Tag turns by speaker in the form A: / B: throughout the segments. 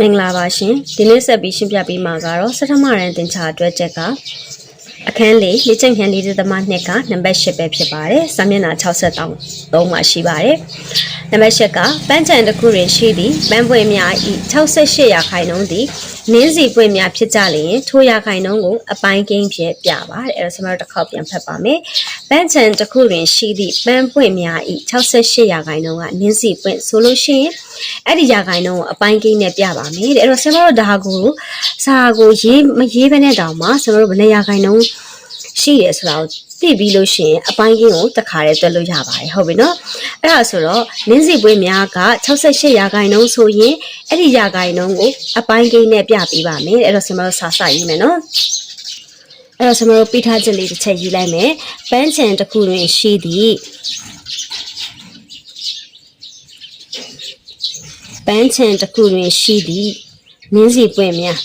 A: မင်္ဂလာပါရှင်ဒီနေ့ဆက်ပြီးရှင်းပြပေးမှာကတော့စထမရန်တင်ချာအတွက်ချက်ကအခန်းလေးလေ့ကျင့်ခန်းလေးသမနှစ်ကနံပါတ်၈ပဲဖြစ်ပါတယ်စာမျက်နှာ60တောင်း3မှာရှိပါတယ်နံပါတ်၈ကပန်းချံတစ်ခုတွင်ရှိသည့်ပန်းပွင့်များဤ68ရာခိုင်နှုန်းသည် နင်းစီပွင့်များဖြစ်ကြလျင်ထိုရာခိုင်နှုန်းကိုအပိုင်းကိန်းဖြင့်ပြပါတယ်အဲ့တော့ကျွန်တော်တို့တစ်ခေါက်ပြန်ဖတ်ပါမယ်ပန်းချံတစ်ခုတွင်ရှိသည့်ပန်းပွင့်များဤ68ရာခိုင်နှုန်းကနင်းစီပွင့်ဆိုလို့ရှိရင်အဲ့ဒီရာခိုင်နှုန်းကိုအပိုင်းကိန်းနဲ့ပြပါမယ်တဲ့အဲ့တော့ကျွန်တော်တို့ဒါကိုစာကိုရေးမရေးဘဲနဲ့တောင်မှကျွန်တော်တို့ဘယ်နေရာခိုင်နှုန်း ရှိရဆိုတာကိုသိပြီးလို့ရှိရင်အပိုင်းကင်းကိုတခါတည်းတွက်လို့ရပါတယ်ဟုတ်ပြီနော်အဲ့ဒါဆိုတော့နင်းစီပွေးများက68ရာခိုင်နှုန်းဆိုရင်အဲ့ဒီရာခိုင်နှုန်းကိုအပိုင်းကင်းနဲ့ပြပေးပါမယ်အဲ့တော့ကျွန်တော်တို့စာစရေးမယ်နော်အဲ့တော့ကျွန်တော်တို့ပြထားချက်လေးတစ်ချက်ယူလိုက်မယ်ပန်းချံတစ်ခုတွင်ရှိသည့်ပန်းချံတစ်ခုတွင်ရှိသည့်နင်းစီပွင့်များ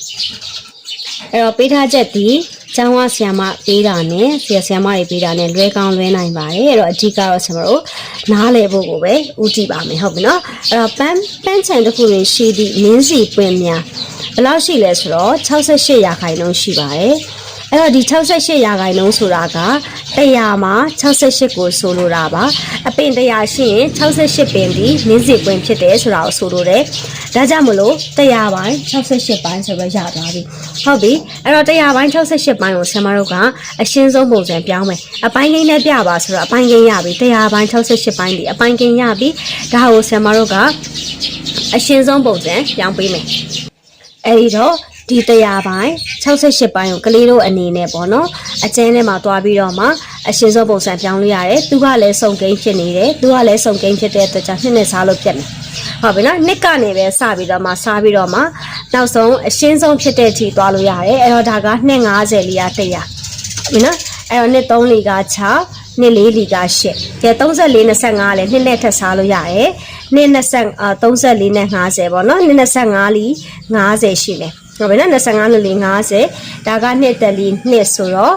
A: အဲ့တော့ပေးထားချက်ဒီ ကျောင်းဝဆရာမပေးတာနဲ့ဆရာဆရာမတွေပေးတာနဲ့လွဲကောင်းလွဲနိုင်ပါတယ်အဲ့တော့အဓိကတော့ကျွန်တော်တို့နားလည်ဖို့ကိုပဲဦးတည်ပါမယ်ဟုတ်ပြီနော်အဲ့တော့ပန်းပန်းချံတစ်ခုတွင်ရှိသည့်နင်းစီပွင့်များဘယ်လောက်ရှိလဲဆိုတော့68ရာခိုင်နှုန်းရှိပါတယ် အဲ့တော့ဒီ68ရာခိုင်နှုန်းဆိုတာက100မှာ68ကိုဆိုလိုတာပါအပင်100ရှိရင်68ပင်ဒီနင်းစီပွင့်ဖြစ်တယ်ဆိုတာကိုဆိုလိုတယ်ဒါကြောင့်မလို့100ပိုင်း68ပိုင်းဆိုတော့ရသွားပြီဟုတ်ပြီအဲ့တော့100ပိုင်း68ပိုင်းကိုဆရာမတို့ကအရှင်းဆုံးပုံစံပြောင်းမယ်အပိုင်းကိန်းနဲ့ပြပါဆိုတော့အပိုင်းကိန်းရပြီ100ပိုင်း68ပိုင်းဒီအပိုင်းကိန်းရပြီဒါကိုဆရာမတို့ကအရှင်းဆုံးပုံစံပြောင်းပေးမယ်အဲ့ဒီတော့ ဒီတရားပိုင်း68ပိုင်းကိုကလေးတို့အနေနဲ့ပေါ့နော်အကျဉ်းထဲမှာတွားပြီးတော့မှအရှင်းဆုံးပုံစံပြောင်းလို့ရတယ်သူကလည်းစုံကိန်းဖြစ်နေတယ်သူကလည်းစုံကိန်းဖြစ်တဲ့အတွက်ကြောင့်နှစ်နဲ့စားလို့ပြတ်မယ်ဟုတ်ပြီနော်နှစ်ကနေပဲစပြီးတော့မှစားပြီးတော့မှနောက်ဆုံးအရှင်းဆုံးဖြစ်တဲ့အထိတွားလို့ရတယ်အဲ့တော့ဒါကနှစ်50လီယာ100ဟုတ်ပြီနော်အဲ့တော့နှစ်3လီက6နှစ်4လီက8ကဲ34 25လည်းနှစ်နဲ့ထပ်စားလို့ရတယ်နှစ်20အာ34နဲ့50ပေါ့နော်နှစ်25လီ50ရှိတယ် ဟုတ်ပြီနော်25နှစ်လီ50ဒါကနှစ်တက်လီနှစ်ဆိုတော့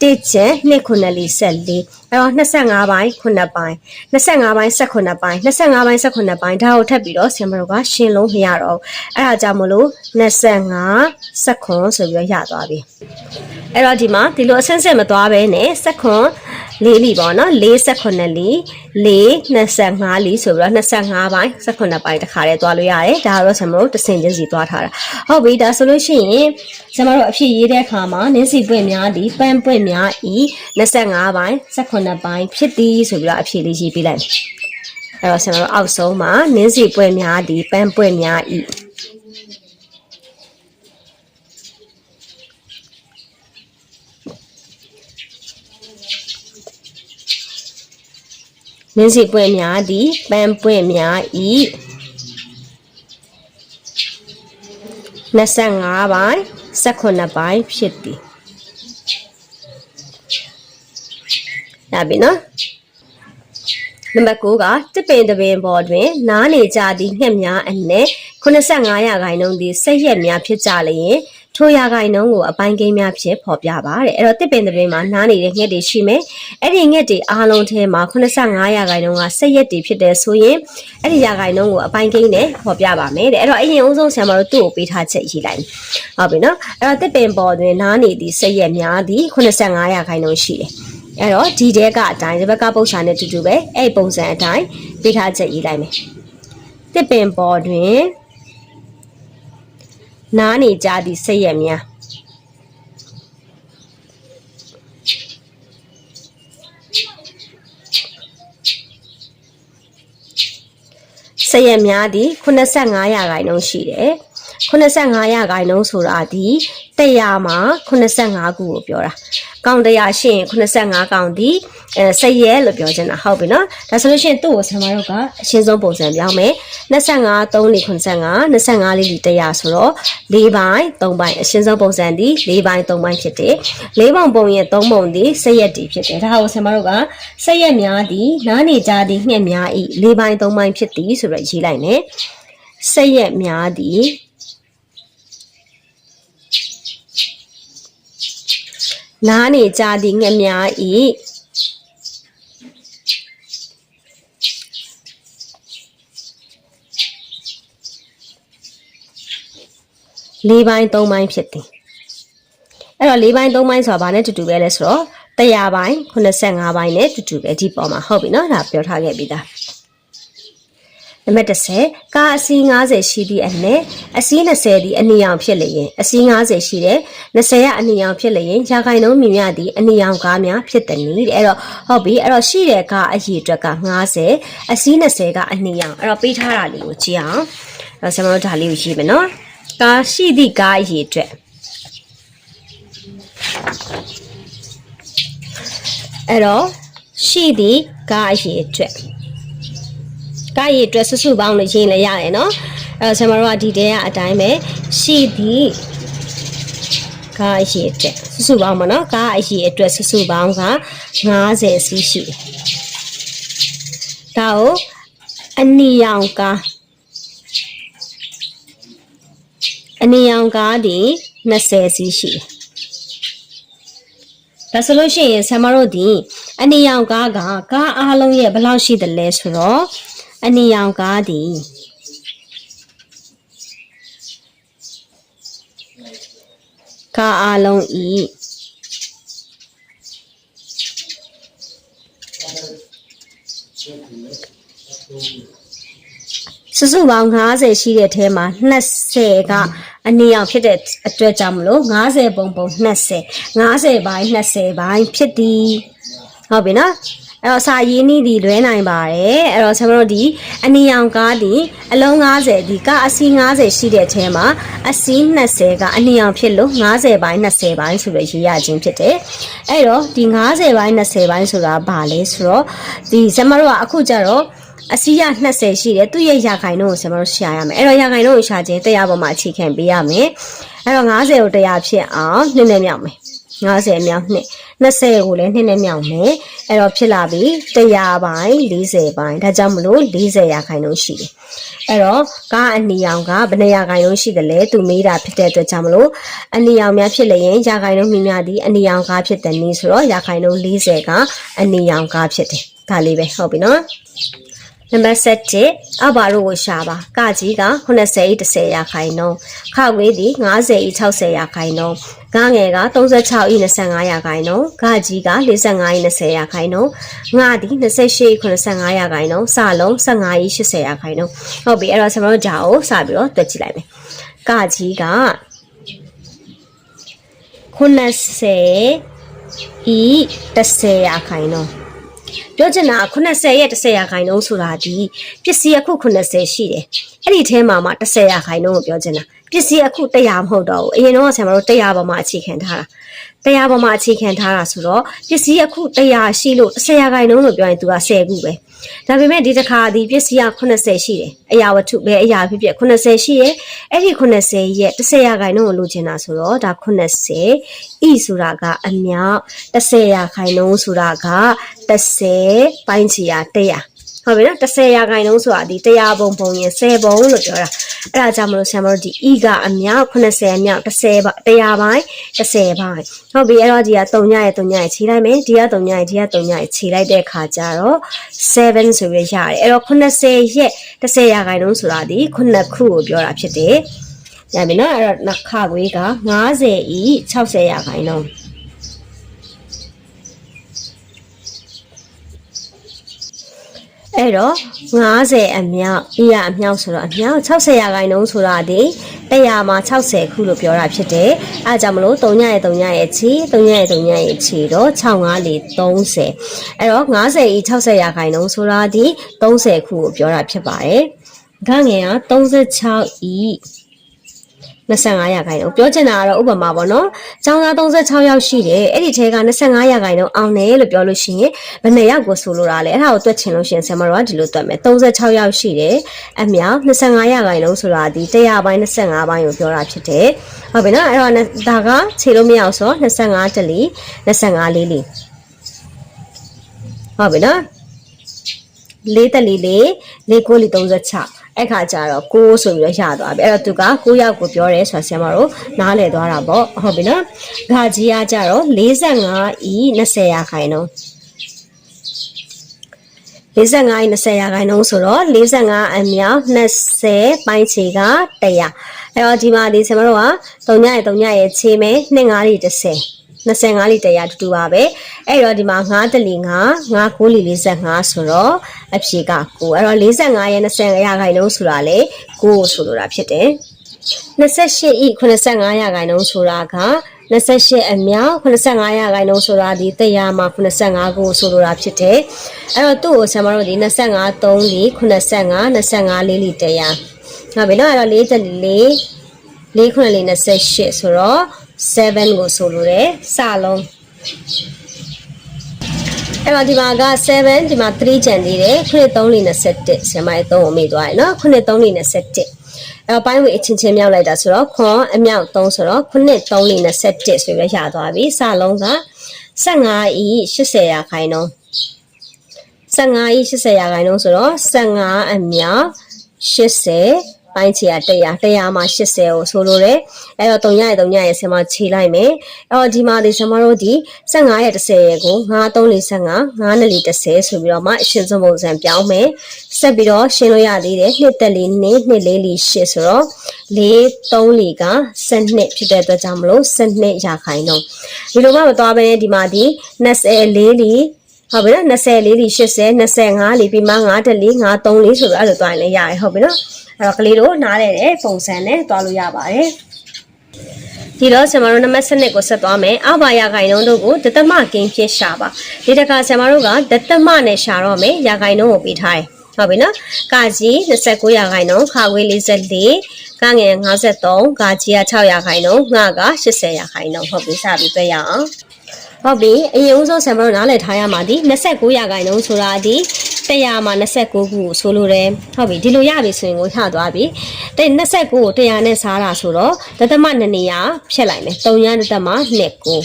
A: တစ်ကျန်နှစ်ခုနှစ်လီ14 အဲ့တော့25ပိုင်း9ပိုင်း25ပိုင်း18ပိုင်း25ပိုင်း18ပိုင်းဒါကိုထပ်ပြီးတော့ဆင်မတို့ကရှင်းလို့မရတော့ဘူးအဲ့ဒါကြောင့်မလို့25 19ဆိုပြီးတော့ရသွားပြီအဲ့တော့ဒီမှာဒီလိုအဆင့်ဆင့်မသွားဘဲနဲ့19လေးလီပေါ့နော်48လီ4 25လီဆိုပြီးတော့25ပိုင်း18ပိုင်းတခါတည်းသွားလို့ရတယ်ဒါကတော့ဆင်မတို့တစ်ဆင့်ချင်းစီသွားထားတာဟုတ်ပြီဒါဆိုလို့ရှိရင်ဆင်မတို့အဖြစ်ရေးတဲ့အခါမှာနင်းစီပွင့်များဒီပန်းပွင့်များဤ25ပိုင်း18ပိုင်းဖြစ်သည်ဆိုပြီးတော့အဖြစ်လေးရေးပေးလိုက်မယ်အဲ့တော့ဆင်မတို့အောက်ဆုံးမှာနင်းစီပွင့်များဒီပန်းပွင့်များဤနင်းစီပွင့်များသည်ပန်းပွင့်များဤ25ပိုင်း18ပိုင်းဖြစ်သည် ရပြီနော်နံပါတ်9ကတစ်ပင်တစ်ပင်ပေါ်တွင် နားနေကြသည့်ငှက်များအနက်85ရာခိုင်နှုန်းသည်ဆက်ရက်များဖြစ်ကြလျင်ထိုရာခိုင်နှုန်းကိုအပိုင်းကိန်းများဖြင့်ဖော်ပြပါတဲ့အဲ့တော့တစ်ပင်တစ်ပင်မှာနားနေတဲ့ငှက်တွေရှိမယ်အဲ့ဒီငှက်တွေအားလုံးထဲမှာ85ရာခိုင်နှုန်းကဆက်ရက်တွေဖြစ်တယ်ဆိုရင်အဲ့ဒီရာခိုင်နှုန်းကိုအပိုင်းကိန်းနဲ့ဖော်ပြပါမယ်တဲ့အဲ့တော့အရင်အဆုံးဆရာမတို့သူ့ကိုပေးထားချက်ရေးလိုက်ဟုတ်ပြီနော်အဲ့တော့တစ်ပင်ပေါ်တွင်နားနေသည့်ဆက်ရက်များသည်85ရာခိုင်နှုန်းရှိတယ် အဲ့တော့ဒီတဲကအတိုင်းဒီဘက်ကပုံစံနဲ့တူတူပဲအဲ့ပုံစံအတိုင်းပေးထားချက်ရေးလိုက်မယ်တစ်ပင်ပေါ်တွင်နားနေကြသည့်စိတ်ရများစိတ်ရများသည်85ရာခိုင်နှုန်းရှိတယ်85ရာခိုင်နှုန်းဆိုတာဒီ100မှာ85ခုကိုပြောတာ ကောင်100ရှိရင်85ကောင်ဒီအဲစိတ်ရဲလို့ပြောချင်တာဟုတ်ပြီနော်ဒါဆိုလို့ရှိရင်သူ့ကိုဆရာမတို့ကအရှင်းဆုံးပုံစံပြောင်းမယ်25 3လေး85 25လေးဒီ100ဆိုတော့4ပိုင်း3ပိုင်းအရှင်းဆုံးပုံစံဒီ4ပိုင်း3ပိုင်းဖြစ်တယ်4ပုံပုံရဲ့3ပုံဒီစိတ်ရက်ဒီဖြစ်တယ်ဒါကိုဆရာမတို့ကစိတ်ရက်များဒီနားနေကြသည်ငှက်များဤ4ပိုင်း3ပိုင်းဖြစ်သည်ဆိုတော့ရေးလိုက်မယ်စိတ်ရက်များသ ည်နားနေကြသည့်ငှက်များဤ၄ပိုင်း၃ပိုင်းဖြစ်သည်အဲ့တော့၄ပိုင်း၃ပိုင်းဆိုတာဘာနဲ့တူတူပဲလဲဆိုတော့100ပိုင်း85ပိုင်းနဲ့တူတူပဲဒီပေါ်မှာဟုတ်ပြီနော်ဒါပြောထားခဲ့ပြီးသား နံပါတ်30ကားအစီး90ရှိသည့်အနက်အစီး20သည်အနီရောင်ဖြစ်လျင်အစီး90ရှိတဲ့20ကအနီရောင်ဖြစ်လျင်ဂျာခိုင်လုံးမြင်ရသည့်အနီရောင်ကားများဖြစ်သည်နည်းတဲ့အဲ့တော့ဟုတ်ပြီအဲ့တော့ရှိတဲ့ကားအရေအတွက်က90အစီး20ကအနီရောင်အဲ့တော့ပေးထားတာလေးကိုကြည့်အောင်အဲ့တော့ဆရာမတို့ဒါလေးကိုရေးမယ်နော်ကားရှိသည့်ကားအရေအတွက်အဲ့တော့ရှိသည့်ကားအရေအတွက် ကားရည်အတွက်ဆွစုပေါင်းလို့ရေးလည်းရတယ်နော်အဲတော့ဆရာမတို့ကဒီတဲကအတိုင်းပဲရှိသည့်ကားအရည်အတွက်ဆွစုပေါင်းမနော်ကားအရည်အတွက်ဆွစုပေါင်းက90စီးရှိတယ်ဒါကိုအနီရောင်ကားအနီရောင်ကားဒီ20စီးရှိတယ်ဒါဆိုလို့ရှိရင်ဆရာမတို့ဒီအနီရောင်ကားကကားအားလုံးရဲ့ဘယ်လောက်ရှိတယ်လဲဆိုတော့ အနီရောင်ကားဒီကားအားလုံးဤစုစုပေါင်း90ရှိတဲ့ထဲမှာ20ကအနီရောင်ဖြစ်တဲ့အတွက်ကြောင့်မလို့90ပုံပုံ20 90ပိုင်း20ပိုင်းဖြစ်သည်ဟုတ်ပြီနော် အဲ့တော့စာရင်းနည်းဒီလွဲနိုင်ပါတယ်အဲ့တော့ကျွန်တော်တို့ဒီအနီရောင်ကားဒီအလုံး90ဒီကအစီး90ရှိတဲ့ထဲမှာအစီး20ကအနီရောင်ဖြစ်လို့90ပိုင်း20ပိုင်းဆိုပြီးရေးရခြင်းဖြစ်တယ်အဲ့တော့ဒီ90ပိုင်း20ပိုင်းဆိုတာဘာလဲဆိုတော့ဒီကျွန်တော်တို့ကအခုကြတော့အစီရ20ရှိတယ်သူ့ရဲ့ရာခိုင်နှုန်းကိုကျွန်တော်တို့ရှာရမယ်အဲ့တော့ရာခိုင်နှုန်းကိုရှာခြင်းတရားပေါ်မှာအခြေခံပေးရမယ်အဲ့တော့90ကိုတရားဖြစ်အောင်နည်းနည်းမြောက်မယ် 90မြောက်နှစ်20ကိုလည်းနှစ်နဲ့မြောက်မယ်အဲ့တော့ဖြစ်လာပြီ100ပိုင်း40ပိုင်းဒါကြောင့်မလို့40ရာခိုင်နှုန်းရှိတယ်အဲ့တော့ကားအနီရောင်ကဘယ်နှရာခိုင်နှုန်းရှိတယ်လဲသူမေးတာဖြစ်တဲ့အတွက်ကြောင့်မလို့အနီရောင်များဖြစ်လျင်ရာခိုင်နှုန်းမြင့်များသည်အနီရောင်ကားဖြစ်တဲ့နည်းဆိုတော့ရာခိုင်နှုန်း40ကအနီရောင်ကားဖြစ်တယ်ဒါလေးပဲဟုတ်ပြီနော်နံပါတ်7အဘာတို့ကိုရှာပါကကြီးက80ဤ10ရာခိုင်နှုန်းခဝေးသည်90ဤ60ရာခိုင်နှုန်း ဂငယ်က36ဤ25ရာခိုင်နှုန်းဂကြီးက45ဤ20ရာခိုင်နှုန်းငါသည်28ဤ85ရာခိုင်နှုန်းစလုံး15ဤ80ရာခိုင်နှုန်းဟုတ်ပြီအဲ့တော့ကျွန်တော်တို့ဂျာကိုစပြီးတော့တွက်ကြည့်လိုက်မယ်ကကြီးက90ဤ10ရာခိုင်နှုန်းပြောချင်တာ80ရဲ့10ရာခိုင်နှုန်းဆိုတာဒီပစ္စည်းအခု80ရှိတယ်အဲ့ဒီထဲမှာမှ10ရာခိုင်နှုန်းကိုပြောချင်တာ ပစ္စည်းအခု100မဟုတ်တော့ဘူးအရင်တော့ဆရာမတို့100ပေါ်မှာအခြေခံထားတာ100ပေါ်မှာအခြေခံထားတာဆိုတော့ပစ္စည်းအခု100ရှိလို့10ရာခိုင်နှုန်းလို့ပြောရင်သူက10ခုပဲဒါပေမဲ့ဒီတစ်ခါဒီပစ္စည်းက80ရှိတယ်အရာဝတ္ထုပဲအရာဖြစ်ဖြစ်80ရှိရဲ့အဲ့ဒီ80ရဲ့10ရာခိုင်နှုန်းကိုလိုချင်တာဆိုတော့ဒါ80ဤဆိုတာကအမြောက်10ရာခိုင်နှုန်းဆိုတာက30ပိုင်းချီရာ100ဟုတ်ပြီနော်30ရာခိုင်နှုန်းဆိုတာဒီ100ပုံပုံရင်10ပုံလို့ပြောတာ အဲ့ဒါကြောင့်မလို့ဆရာမတို့ဒီ e ကအမြောက်80အမြောက်30ပါ100ပိုင်း30ပိုင်းဟုတ်ပြီအဲ့တော့ဒီက3ညရဲ့3ညရဲ့ခြေလိုက်မယ်ဒီက3ညရဲ့ဒီက3ညရဲ့ခြေလိုက်တဲ့ခါကျတော့7ဆိုပြီးရတယ်အဲ့တော့80ရဲ့30ရာခိုင်နှုန်းဆိုတာဒီ9ခုကိုပြောတာဖြစ်တယ်ရပြီနော်အဲ့တော့နှစ်ခခွေးက90ဤ60ရာခိုင်နှုန်း အဲ့တော့90အမြောက်အေးရအမြောက်ဆိုတော့အမြောက်60ရာခိုင်နှုန်းဆိုတာဒီ100မှာ60ခုလို့ပြောတာဖြစ်တယ်။အဲဒါကြောင့်မလို့3ညရဲ့3ညရဲ့ချီ3ညရဲ့3ညရဲ့ချီတော့65လေး30အဲ့တော့90ဤ60ရာခိုင်နှုန်းဆိုတာဒီ30ခုကိုပြောတာဖြစ်ပါတယ်။ဂငယ်က36ဤ 25ရာခိုင်နှုန်းပြောချင်တာကတော့ဥပမာပေါ့နော်။ကျောင်းသား36ယောက်ရှိတယ်။အဲ့ဒီထဲက25ရာခိုင်နှုန်းအောင်တယ်လို့ပြောလို့ရှိရင်ဘယ်နှစ်ယောက်ကိုဆိုလိုတာလဲ။အဲ့ဒါကိုတွက်ချင်လို့ရှိရင်ဆင်မတော်ကဒီလိုတွက်မယ်။36ယောက်ရှိတယ်။အမြောက်25ရာခိုင်နှုန်းဆိုတာဒီ100ပိုင်း25ပိုင်းကိုပြောတာဖြစ်တယ်။ဟုတ်ပြီနော်။အဲ့တော့ဒါကခြေလို့မရအောင်ဆိုတော့25တလီ25လေးလီဟုတ်ပြီနော်။လေးတလီလေးလေးကိုလီ36 အဲ့ခါကျတော့6ဆိုပြီးတော့ရသွားပြီအဲ့တော့သူက9ယောက်ကိုပြောတယ်ဆိုတာဆရာမတို့နားလည်သွားတာပေါ့ဟုတ်ပြီနော်ဂါကြီးကကျတော့45ဤ20ရာခိုင်နှုန်းဂ45ရဲ့20ရာခိုင်နှုန်းဆိုတော့45အမြောက်20ပိုင်းခြေက100အဲ့တော့ဒီမှာဒီဆင်မတို့က3ညရဲ့3ညရဲ့ခြေမဲ25လိ30 25လိ100တူတူပါပဲအဲ့တော့ဒီမှာ9တလီ9 9 9လီ45ဆိုတော့အဖြေက9အဲ့တော့45ရဲ့20ရာခိုင်နှုန်းဆိုတာလေ9ဆိုလိုတာဖြစ်တယ်28ဤ85ရာခိုင်နှုန်းဆိုတာက28အမြောက်85ရာခိုင်နှုန်းဆိုတာဒီ100မှာ85ကိုဆိုလိုတာဖြစ်တယ်အဲ့တော့သူ့ကိုဆရာမတို့ဒီ25 3လီ85 25လေးလီ100ဟုတ်ပြီနော်အဲ့တော့4တလီ4 4ခုလေး28ဆိုတော့ 7ကိုဆိုလိုတယ်စလုံးအဲ့တော့ဒီမှာက7ဒီမှာ3ကျန်သေးတယ်ခုနှစ်3လေး21ဆရာမရဲ့3ကိုမေ့သွားရယ်နော်ခုနှစ်3လေး21အဲ့တော့ပိုင်းဝေအချင်းချင်းမြောက်လိုက်တာဆိုတော့ခွန်အမြောက်3ဆိုတော့ခုနှစ်3လေး21ဆိုပြီးရသွားပြီစလုံးက15ဤ80ရာခိုင်နှုန်း15ဤ80ရာခိုင်နှုန်းဆိုတော့15အမြောက်80 ပိုင်းချီက100 100မှာ80ကိုဆိုလိုတယ်အဲ့တော့3ရရဲ့3ရရဲ့ဆင်မခြေလိုက်မယ်အဲ့တော့ဒီမှာဒီဆင်မတို့ဒီ15ရဲ့30ရဲ့ကို9 3 4 15 9နဲ့4 30ဆိုပြီးတော့မှအရှင်ဆုံးပုံစံပြောင်းမယ်ဆက်ပြီးတော့ရှင်းလို့ရသေးတယ်နှစ်သက်လေးနှစ်နှစ်လေးလေးရှစ်ဆိုတော့4 3လေးက12ဖြစ်တဲ့အတွက်ကြောင့်မလို့12ရာခိုင်နှုန်းဒီလိုမှမသွားဘဲဒီမှာဒီ20လေးလေးဟုတ်ပြီနော်20လေးလီ80 25လီပြီးမှ9တက်လီ9 3လီဆိုတော့အဲ့လိုသွားရင်လည်းရတယ်ဟုတ်ပြီနော် အဲ့တော့ကလေးတို့နားလဲတဲ့ပုံစံနဲ့သွားလို့ရပါတယ်ဒီတော့ဆင်မတို့နံပါတ်7ကိုဆက်သွားမယ်အဘာရာခိုင်နှုန်းတို့ကိုဒသမကင်းဖြစ်ရှာပါဒီတစ်ခါဆင်မတို့ကဒသမနဲ့ရှာတော့မယ်ရာခိုင်နှုန်းကိုပြီးထားတယ်ဟုတ်ပြီနော်ကာကြီး29ရာခိုင်နှုန်းခါဝေး44ကငယ်53ကာကြီးက6ရာခိုင်နှုန်းငှက80ရာခိုင်နှုန်းဟုတ်ပြီစပြီးတွေ့ရအောင်ဟုတ်ပြီအရင်ဦးဆုံးဆံမတို့နားလည်ထားရမှာဒီ29ရာခိုင်နှုန်းဆိုတာဒီ 100မှာ29ခုကိုဆိုလိုတယ်ဟုတ်ပြီဒီလိုရပြီဆိုရင်ကိုရသွားပြီတဲ့29ကို100နဲ့စားတာဆိုတော့ဒသမ2နေရာဖြတ်လိုက်မယ်3ရဒသမ2ကို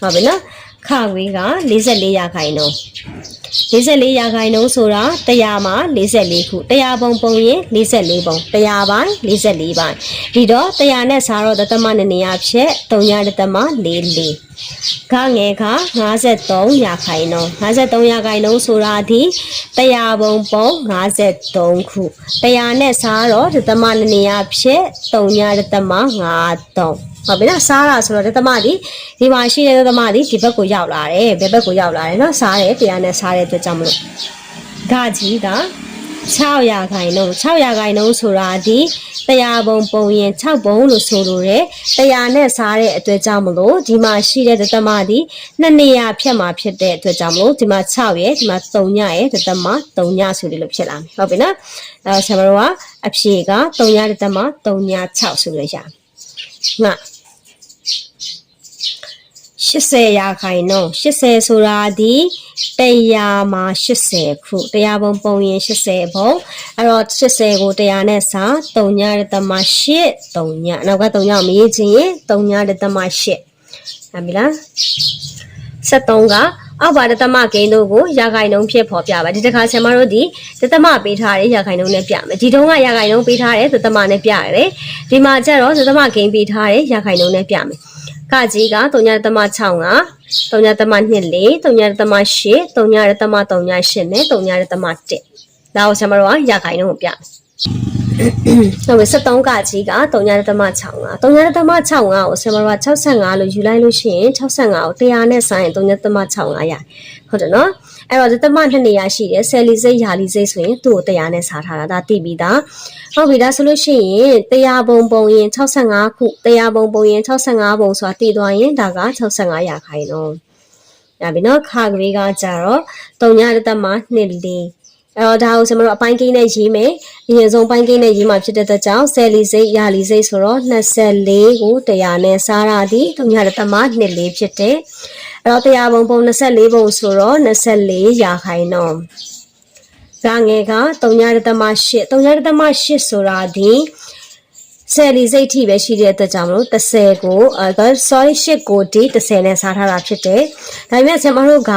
A: ဟုတ်ပြီနော် ခဝေးက44ရာခိုင်နှုန်း44ရာခိုင်နှုန်းဆိုတာ100မှာ44ခု100ပုံပုံရင်44ပုံ100ပိုင်း44ပိုင်းဒီတော့100နဲ့စားတော့ဒသမ2နေရာဖြတ်3ရဒသမ44ကငယ်က53ရာခိုင်နှုန်း53ရာခိုင်နှုန်းဆိုတာဒီ100ပုံပုံ53ခု100နဲ့စားတော့ဒသမ2နေရာဖြတ်3ရဒသမ53 ဟုတ်ပြီနော်စားတာဆိုတော့ဒသမဒီဒီမှာရှိတဲ့ဒသမဒီဒီဘက်ကိုရောက်လာတယ်ဘယ်ဘက်ကိုရောက်လာတယ်နော်စားတယ်တရားနဲ့စားတဲ့အတွက်ကြောင့်မလို့ဂကြီးက6ရာခိုင်နှုန်း6ရာခိုင်နှုန်းဆိုတာဒီတရားပုံပုံရင်6ပုံလို့ဆိုလိုတယ်တရားနဲ့စားတဲ့အတွက်ကြောင့်မလို့ဒီမှာရှိတဲ့ဒသမဒီနှစ်နေရာဖြတ်မှာဖြစ်တဲ့အတွက်ကြောင့်မလို့ဒီမှာ6ရဲ့ဒီမှာ3ညရဲ့ဒသမ3ညဆိုလို့ဖြစ်လာမယ်ဟုတ်ပြီနော်အဲဆရာမတို့ကအဖြေက3ညဒသမ3ည6ဆိုလို့ရမယ်ငါ 80ရာခိုင်နှုန်း80ဆိုတာဒီ100မှာ80ခု100ပုံပုံရင်80ပုံအဲ့တော့80ကို100နဲ့စာ3ညရသမ8 3ညနောက်က3ညမရေးချင်ရင်3ညရသမ8ဟုတ်ပြီလား73ကအောက်ပါတသမဂိမ်းတို့ကိုရာခိုင်နှုန်းဖြစ်ဖော်ပြပါဒီတစ်ခါဆင်မတို့ဒီတသမပေးထားတဲ့ရာခိုင်နှုန်းနဲ့ပြမယ်ဒီတုန်းကရာခိုင်နှုန်းပေးထားတဲ့တသမနဲ့ပြရတယ်ဒီမှာကျတော့တသမဂိမ်းပေးထားတဲ့ရာခိုင်နှုန်းနဲ့ပြမယ် ကကြီးက3ညသမ6က3ညသမ2 4 3ညသမ8 3ညသမ3ည8နဲ့3ညသမ1ဒါကိုဆင်မတို့ကရာခိုင်နှုန်းကိုပြမယ်ဟုတ်ပြီ73ကကြီးက3ညသမ6က3ညသမ6ကကိုဆင်မတို့က65လို့ယူလိုက်လို့ရှိရင်65ကို100နဲ့ဆိုင်ရင်3ညသမ6ရဟုတ်တယ်နော် အဲ့တော့ဒီသမနှစ်နေရာရှိတယ်ဆယ်လီစိတ်ယာလီစိတ်ဆိုရင်သူ့ကို100နဲ့စားထားတာဒါသိပြီးသားဟုတ်ပြီဒါဆိုလို့ရှိရင်100ပုံပုံရင်65ခု100ပုံပုံရင်65ပုံဆိုတာတည်သွားရင်ဒါက65ရာခိုင်နှုန်း။ဒါပြီနော်ခါကလေးကကြတော့3ညတသက်မှာ2လီအဲ့တော့ဒါကိုကျွန်တော်တို့အပိုင်းကိန်းနဲ့ရေးမယ်အရင်ဆုံးပိုင်းကိန်းနဲ့ရေးမှာဖြစ်တဲ့အတွက်ကြောင့်ဆယ်လီစိတ်ရာလီစိတ်ဆိုတော့24ကို100နဲ့စားရသည်3ညတသက်မှာ2လီဖြစ်တယ် အဲ့တော့100ပုံပုံ24ပုံဆိုတော့24ရာခိုင်နှုန်းကငယ်က3ညတသက်မှာ8 3ညတသက်မှာ8ဆိုတာဒီဆယ်လီစိတ်ထိပဲရှိတဲ့အတွက်ကြောင့်မလို့30ကိုအဲ sorry 8ကိုဒီ30နဲ့စားထားတာဖြစ်တယ်ဒါပေမဲ့ဆင်မတို့က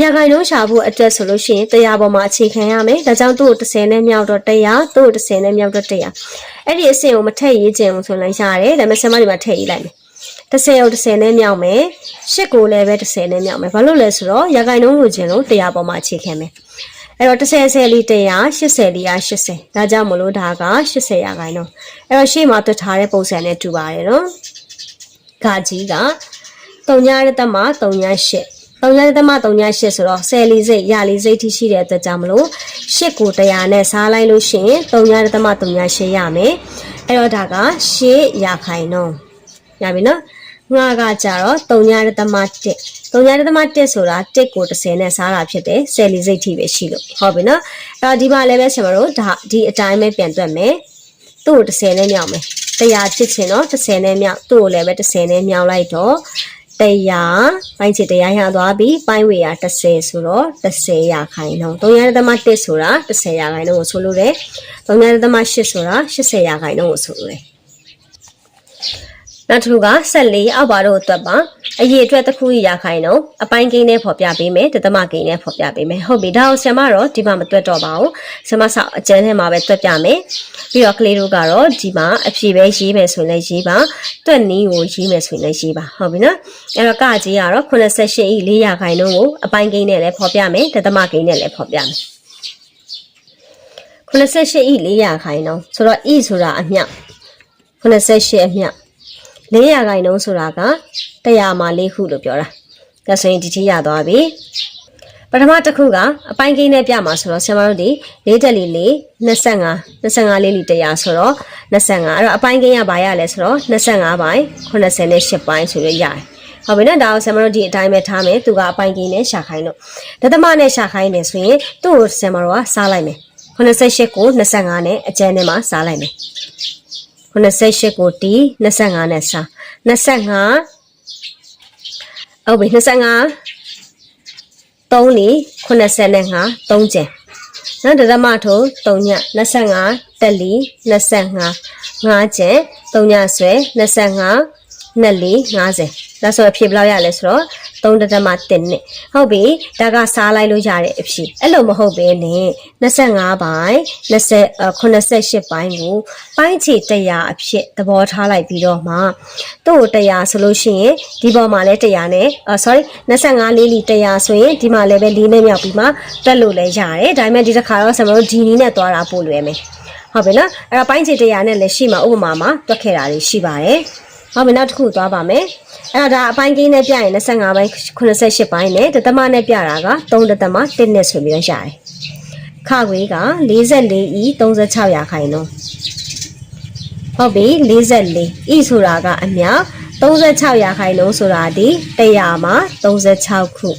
A: ရခိုင်လုံးရှာဖို့အတွက်ဆိုလို့ရှိရင်တရားပေါ်မှာအခြေခံရမယ်။ဒါကြောင့်သူ့ကို30နဲ့မြောက်တော့100သူ့ကို30နဲ့မြောက်တော့100အဲ့ဒီအဆင့်ကိုမထည့်ရေးခြင်းဘူးဆိုရင်ရတယ်။ဒါပေမဲ့ဆင်မတွေမှာထည့်ရေးလိုက်မယ်။ 30ရုပ်30နဲ့မြောက်မယ်ရှစ်ကိုလည်းပဲ30နဲ့မြောက်မယ်ဘာလို့လဲဆိုတော့ရာခိုင်နှုန်းလိုချင်လို့100ပေါ်မှာအခြေခံမယ်အဲ့တော့30ဆယ်လီ100 80လီက80ဒါကြောင့်မလို့ဒါက80ရာခိုင်နှုန်းအဲ့တော့ရှေ့မှာတွတ်ထားတဲ့ပုံစံနဲ့တူပါတယ်နော်ဂါကြီးက3ညရတမ38 3ညရတမ38ဆိုတော့10လီစိတ်ရလီစိတ်ထိရှိတဲ့အတွက်ကြောင့်မလို့8ကို100နဲ့စားလိုက်လို့ရှိရင်3ညရတမ38ရမယ်အဲ့တော့ဒါက8ရာခိုင်နှုန်းရပြီနော် ငါကကြတော့3ညရတမ1 3ညရတမ1ဆိုတာ1ကို30နဲ့စားတာဖြစ်တယ်10လီစိတ်ထိပဲရှိလို့ဟုတ်ပြီနော်အဲ့တော့ဒီမှာလည်းပဲကျွန်တော်တို့ဒါဒီအတိုင်းပဲပြန်တွက်မယ်သူ့ကို30နဲ့မြောက်မယ်100ဖြစ်ချင်တော့30နဲ့မြောက်သူ့ကိုလည်းပဲ30နဲ့မြောက်လိုက်တော့100ပိုင်းချစ်100ရသွားပြီပိုင်းဝေရ30ဆိုတော့30ရခိုင်နှုန်း3.1ဆိုတာ30ရခိုင်နှုန်းကိုဆိုလိုတယ်3.8ဆိုတာ80ရခိုင်နှုန်းကိုဆိုလိုတယ် နောက်တစ်ခုက14အောက်ပါတော့အတွက်ပါအရေးအတွက်တစ်ခုရခိုင်တော့အပိုင်းကိန်းနဲ့ဖော်ပြပေးမယ်တသမကိန်းနဲ့ဖော်ပြပေးမယ်ဟုတ်ပြီဒါအောင်ဆရာမတော့ဒီမှာမတွက်တော့ပါဘူးဆရာမဆောက်အကျန်းထဲမှာပဲတွက်ပြမယ်ပြီးတော့ကလေးတို့ကတော့ဒီမှာအဖြေပဲရေးမယ်ဆိုရင်လည်းရေးပါတွက်နည်းကိုရေးမယ်ဆိုရင်လည်းရေးပါဟုတ်ပြီနော်အဲ့တော့ကကြီးကတော့88ဤ4ရာခိုင်နှုန်းကိုအပိုင်းကိန်းနဲ့လည်းဖော်ပြမယ်တသမကိန်းနဲ့လည်းဖော်ပြမယ်88ဤ4ရာခိုင်နှုန်းဆိုတော့ဤဆိုတာအမြောက်88အမြောက် 400ခိုင်နှုန်းဆိုတာက100မှာ4ခုလို့ပြောတာ။ဒါဆိုရင်ဒီထိရသွားပြီ။ပထမတစ်ခုကအပိုင်းကိန်းနဲ့ပြမှာဆိုတော့ဆရာမတို့ဒီ၄တက်လီ၄25 25လေးလီ100ဆိုတော့25အဲ့တော့အပိုင်းကိန်းကဘာရလဲဆိုတော့25ပိုင်း88ပိုင်းဆိုရရတယ်။ဟုတ်ပြီနော်ဒါအောင်ဆရာမတို့ဒီအတိုင်းပဲထားမယ်သူကအပိုင်းကိန်းနဲ့ရှာခိုင်းလို့ဒသမနဲ့ရှာခိုင်းတယ်ဆိုရင်သူ့ကိုဆရာမတို့ကစားလိုက်မယ်88ကို25နဲ့အကျန်းထဲမှာစားလိုက်မယ် 88ကိုတီ25နဲ့စား25ဟုတ်ပြီ25 3လီ85 3ကျန်နော်ဒသမထိုး3ည25တက်လီ25 5ကျန်3ညဆွဲ25 နှစ်လီ50ဒါဆိုအဖြစ်ဘယ်လောက်ရလဲဆိုတော့3တတမ1နဲ့ဟုတ်ပြီဒါကစားလိုက်လို့ရတဲ့အဖြစ်အဲ့လိုမဟုတ်ဘဲနဲ့25ပိုင်း20 88ပိုင်းကိုပိုင်းချေ100အဖြစ်သဘောထားလိုက်ပြီးတော့မှသူ့ကို100ဆိုလို့ရှိရင်ဒီပေါ်မှာလည်း100နဲ့ sorry 25လေးလီ100ဆိုရင်ဒီမှာလည်းပဲ၄နဲ့မြောက်ပြီးမှတက်လို့လည်းရတယ်ဒါပေမဲ့ဒီတစ်ခါတော့ဆရာမတို့ဒီနီးနဲ့သွားတာပို့လွယ်မယ်ဟုတ်ပြီနော်အဲ့တော့ပိုင်းချေ100နဲ့လည်းရှိမှာဥပမာမှာတွက်ခဲ့တာလေးရှိပါတယ် ဟုတ်ပြီနောက်တစ်ခုသွားပါမယ်အဲ့တော့ဒါအပိုင်းကိန်းနဲ့ပြရင်25ပိုင်း88ပိုင်းနဲ့တသမနဲ့ပြတာက3တသမ1နဲ့ဆိုပြီးတော့ရတယ်ခခွေးက44ဤ36ရာခိုင်နှုန်းဟုတ်ပြီ44ဤဆိုတာကအမြောက်36ရာခိုင်နှုန်းဆိုတာဒီ100မှာ36ခု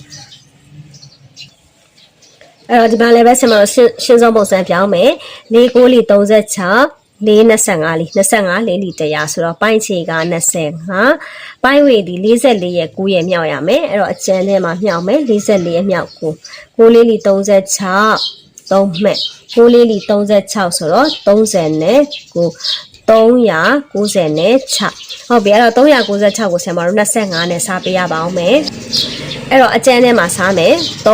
A: အဲ့တော့ဒီမှာလည်းပဲဆင်မလို့ရှင်းရှင်းဆုံးပုံစံပြောင်းမယ်၄9လီ36 425လီ25လေးလီ100ဆိုတော့ပိုင်းချေက25ပိုင်းဝေဒီ44ရဲ့9ရဲ့မြောက်ရမယ်အဲ့တော့အကျန်းထဲမှာမြောက်မယ်44ရဲ့မြောက်9 9လေးလီ36 3မှတ်9လေးလီ36ဆိုတော့30နဲ့9 390နဲ့6ဟုတ်ပြီအဲ့တော့396ကိုဆရာမတို့25နဲ့စားပေးရပါအောင်မယ်အဲ့တော့အကျန်းထဲမှာစားမယ်396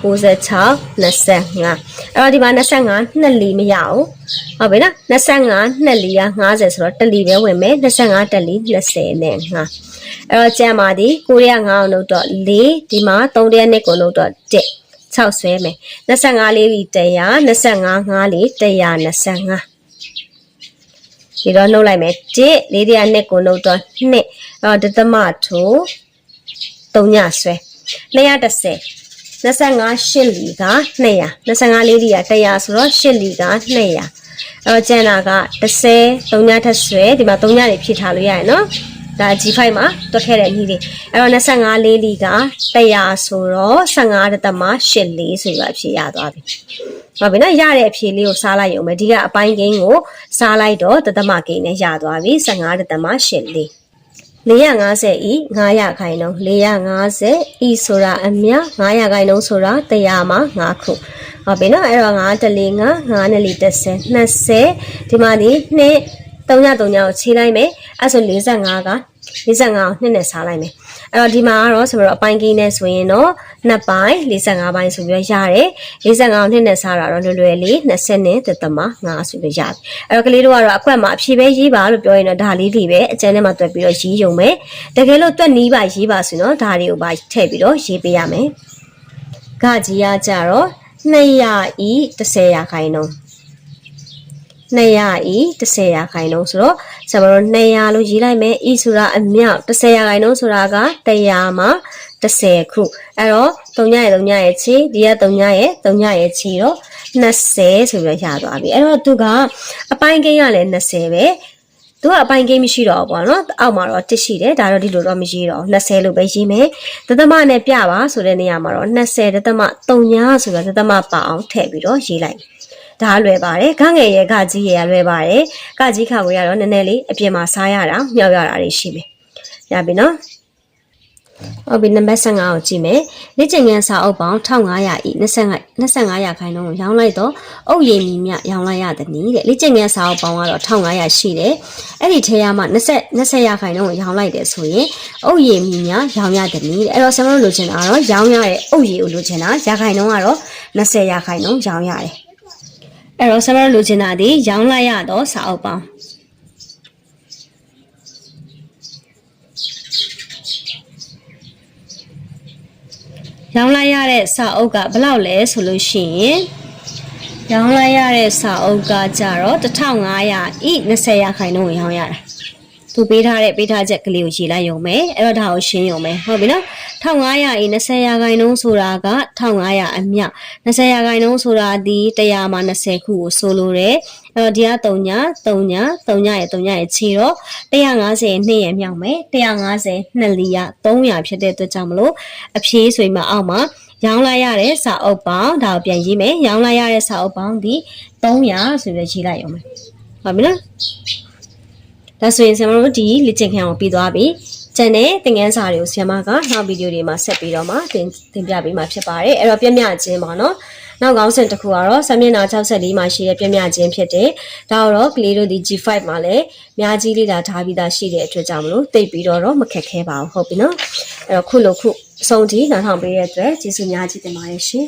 A: 25အဲ့တော့ဒီမှာ25နှစ်လီမရအောင်ဟုတ်ပြီနော်25နှစ်လီက50ဆိုတော့တစ်လီပဲဝင်မယ်25တစ်လီ20နဲ့5အဲ့တော့ကျန်ပါသည်ကိုရီးယား9အောင်လို့တော့4ဒီမှာ3ရက်နှစ်ကိုလို့တော့1 6ဆွဲမယ်25လေးလီ100 25 5လီ125 ဒီတော့နှုတ်လိုက်မယ်1လေးတရားနှစ်ကိုနှုတ်တော့2အော်ဒသမထိုး3ညဆွဲ230 25ရှစ်လီက200 25လေးလီက100ဆိုတော့ရှစ်လီက200အဲ့တော့ကျန်တာက30 3ညထက်ဆွဲဒီမှာ3ညတွေဖြည့်ထားလို့ရတယ်နော် ဒါ G5 မှာတွက်ခဲ့တဲ့နည်းလေးအဲ့တော့25လေးလီက100ဆိုတော့15တသမ8လေးဆိုပြီးအဖြေရသွားပြီဟုတ်ပြီနော်ရတဲ့အဖြေလေးကိုစားလိုက်ရုံပဲဒီကအပိုင်းကိန်းကိုစားလိုက်တော့တသမကိန်းနဲ့ရသွားပြီ15တသမ8လေး450ဤ900ခိုင်နှုန်း450ဤဆိုတာအမြ900ခိုင်နှုန်းဆိုတာ100မှာ9ခုဟုတ်ပြီနော်အဲ့တော့9တလီ9 9နဲ့လီ30 20ဒီမှာဒီ2 3ည3ညကိုခြေလိုက်မယ်အဲ့ဆို45က45ကို2နဲ့စားလိုက်မယ်အဲ့တော့ဒီမှာကတော့ဆိုတော့အပိုင်းကိန်းနဲ့ဆိုရင်တော့နှစ်ပိုင်း45ပိုင်းဆိုပြီးတော့ရတယ်45နှစ်နဲ့စားတာတော့လွယ်လွယ်လေး20နဲ့သက်သမ5ဆိုပြီးရတယ်အဲ့တော့ကလေးတို့ကတော့အကွက်မှာအဖြေပဲရေးပါလို့ပြောရင်တော့ဒါလေးတွေပဲအကျဉ်းထဲမှာတွက်ပြီးတော့ရေးရုံပဲတကယ်လို့တွက်နီးပါရေးပါဆိုတော့ဒါတွေကိုပါထည့်ပြီးတော့ရေးပေးရမယ်ကကြီးရကြတော့200ဤ30ရာခိုင်နှုန်း 200ဤ30ရာခိုင်နှုန်းဆိုတော့ကျွန်တော်တို့200လို့ရေးလိုက်မယ်ဤဆိုတာအမြောက်30ရာခိုင်နှုန်းဆိုတာက100မှာ30ခုအဲ့တော့3ရဲ့3ရဲ့ချီဒီက3ရဲ့3ရဲ့ချီတော့20ဆိုပြီးတော့ရသွားပြီအဲ့တော့သူကအပိုင်းကိန်းကလည်း20ပဲသူကအပိုင်းကိန်းမရှိတော့ဘူးပေါ့နော်အောက်မှာတော့တစ်ရှိတယ်ဒါတော့ဒီလိုတော့မရှိတော့20လို့ပဲရေးမယ်ဒသမနဲ့ပြပါဆိုတဲ့နေရာမှာတော့20ဒသမ3ဆိုတော့ဒသမပါအောင်ထည့်ပြီးတော့ရေးလိုက် ဒါလွယ်ပါတယ်ခငယ်ရဲ့ကကြီးရဲ့လွယ်ပါတယ်ကကြီးခါဝေးရတော့နည်းနည်းလေးအပြင်မှာစားရတာမြောက်ရတာတွေရှိမယ်ရပြီနော်ဟုတ်ပြီနံပါတ်15ကိုကြည့်မယ်လက်ကျင်ငန်းစာအုပ်ပေါင်း1500ဤ25 25ရာခိုင်နှုန်းကိုရောင်းလိုက်တော့အုပ်ရည်မီမြရောင်းလိုက်ရသည်နည်းတဲ့လက်ကျင်ငန်းစာအုပ်ပေါင်းကတော့1500ရှိတယ်အဲ့ဒီထဲရမှာ20 20ရာခိုင်နှုန်းကိုရောင်းလိုက်တယ်ဆိုရင်အုပ်ရည်မီမြရောင်းရသည်နည်းတဲ့အဲ့တော့ဆရာမတို့လိုချင်တာကတော့ရောင်းရတဲ့အုပ်ရည်ကိုလိုချင်တာရာခိုင်နှုန်းကတော့20ရာခိုင်နှုန်းရောင်းရတယ် အဲ့တော့ဆရာမတို့လိုချင်တာဒီရောင်းလိုက်ရတော့စာအုပ်ပေါင်းရောင်းလိုက်ရတဲ့စာအုပ်ကဘယ်လောက်လဲဆိုလို့ရှိရင်ရောင်းလိုက်ရတဲ့စာအုပ်ကကြတော့1500ဤ20ရာခိုင်နှုန်းကိုရောင်းရတာသူပေးထားတဲ့ပေးထားချက်ကလေးကိုရေးလိုက်ရုံပဲအဲ့တော့ဒါကိုရှင်းရုံပဲဟုတ်ပြီနော် 1500ဤ20ရာခိုင်နှုန်းဆိုတာက1500အမြ20ရာခိုင်နှုန်းဆိုတာဒီ100မှာ20ခုကိုဆိုလိုတယ်အဲ့တော့ဒီက3ည3ည3ညရဲ့3ညရဲ့ခြေတော့150ရဲ့2ရဲ့မြောက်မယ်150 2လီရ300ဖြစ်တဲ့အတွက်ကြောင့်မလို့အဖြေးဆိုရင်မအောက်မှာရောင်းလိုက်ရတဲ့စာအုပ်ပေါင်းဒါကိုပြန်ရေးမယ်ရောင်းလိုက်ရတဲ့စာအုပ်ပေါင်းဒီ300ဆိုပြီးရေးလိုက်ရုံပဲဟုတ်ပြီနော်ဒါဆိုရင်ဆရာမတို့ဒီလက်ကျင်ခံအောင်ပြီးသွားပြီ ကျန်တဲ့သင်ခန်းစာတွေကိုဆရာမကနောက်ဗီဒီယိုတွေမှာဆက်ပြီးတော့မှသင်သင်ပြပေးမှာဖြစ်ပါတယ်အဲ့တော့ပြည့်မြခြင်းပါနော်နောက်ကောင်းစဉ်တစ်ခုကတော့ဆမျက်နှာ64မှာရှိတဲ့ပြည့်မြခြင်းဖြစ်တယ်ဒါတော့ကလေးတို့ဒီ G5 မှာလည်းများကြီးလေးလာထားပြီးသားရှိတဲ့အတွက်ကြောင့်မလို့တိတ်ပြီးတော့တော့မခက်ခဲပါဘူးဟုတ်ပြီနော်အဲ့တော့ခုလိုခုအဆုံးထိနားထောင်ပေးတဲ့အတွက်ကျေးဇူးများကြီးတင်ပါတယ်ရှင်